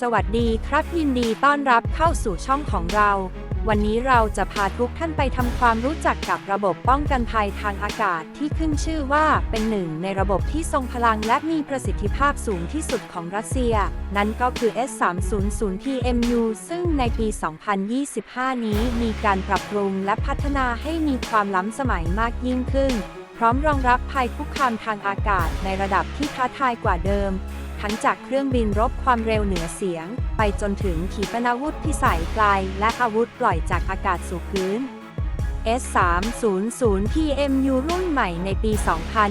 สวัสดีครับยินดีต้อนรับเข้าสู่ช่องของเรา วันนี้เราจะพาทุกท่านไปทำความรู้จักกับระบบป้องกันภัยทางอากาศที่ขึ้นชื่อว่าเป็นหนึ่งในระบบที่ทรงพลังและมีประสิทธิภาพสูงที่สุดของรัสเซีย นั่นก็คือ S300TMU ซึ่งในปี 2025 นี้มีการปรับปรุงและพัฒนาให้มีความล้ำสมัยมากยิ่งขึ้น พร้อมรองรับภัยคุกคามทางอากาศในระดับที่ท้าทายกว่าเดิม ทั้งจากเครื่องบินรบความเร็วเหนือเสียง ไปจนถึงขีปนาวุธพิสัยไกล และอาวุธปล่อยจากอากาศสู่พื้น S300 TMU รุ่นใหม่ในปี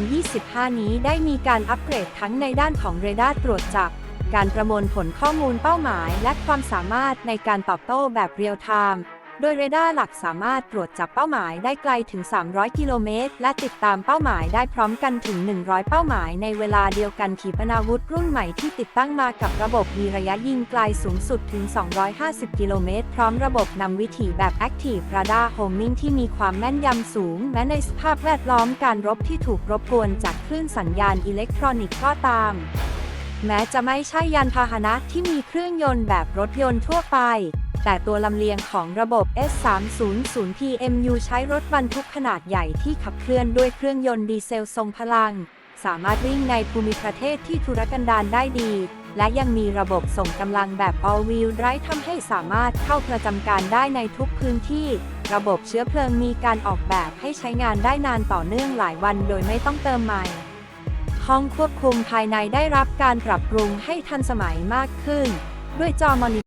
2025 นี้ได้มีการอัปเกรดทั้งในด้านของเรดาร์ตรวจจับ การประมวลผลข้อมูลเป้าหมาย และความสามารถในการตอบโต้แบบเรียลไทม์ โดยเรดาร์หลักสามารถตรวจจับเป้าหมายได้ไกลถึง 300 กิโลเมตร และติดตามเป้าหมายได้พร้อมกันถึง 100 เป้าหมายในเวลาเดียวกันขีปนาวุธรุ่นใหม่ที่ติดตั้งมากับระบบมีระยะยิงไกลสูงสุดถึง 250 กิโลเมตร พร้อมระบบนำวิถีแบบ Active Radar Homing ที่มีความแม่นยำสูง แม้ในสภาพแวดล้อมการรบที่ถูกรบกวนจากคลื่นสัญญาณอิเล็กทรอนิกส์ก็ตาม แม้จะไม่ใช่ยานพาหนะที่มีเครื่องยนต์แบบรถยนต์ทั่วไป แต่ตัวลำเลียงของระบบ S300TMU ใช้รถบรรทุกขนาดใหญ่ที่ขับเคลื่อนด้วยเครื่องยนต์ดีเซลทรงพลัง สามารถวิ่งในภูมิประเทศที่ทุรกันดารได้ดี และยังมีระบบส่งกำลังแบบ all wheel drive ทำให้สามารถเข้าประจำการได้ในทุกพื้นที่ ระบบเชื้อเพลิงมีการออกแบบให้ใช้งานได้นานต่อเนื่องหลายวันโดยไม่ต้องเติมใหม่ ห้องควบคุมภายในได้รับการปรับปรุงให้ทันสมัยมากขึ้น ด้วยจอมอนิ